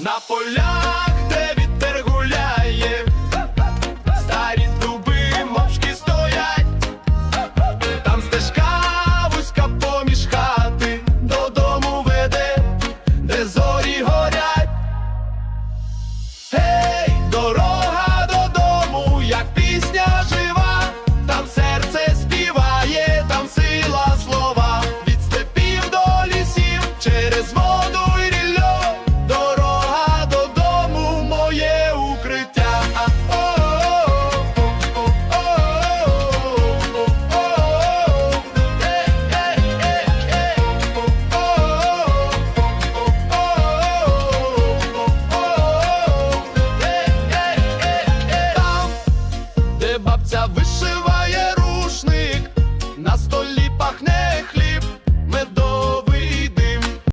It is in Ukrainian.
На полях, серця вишиває рушний.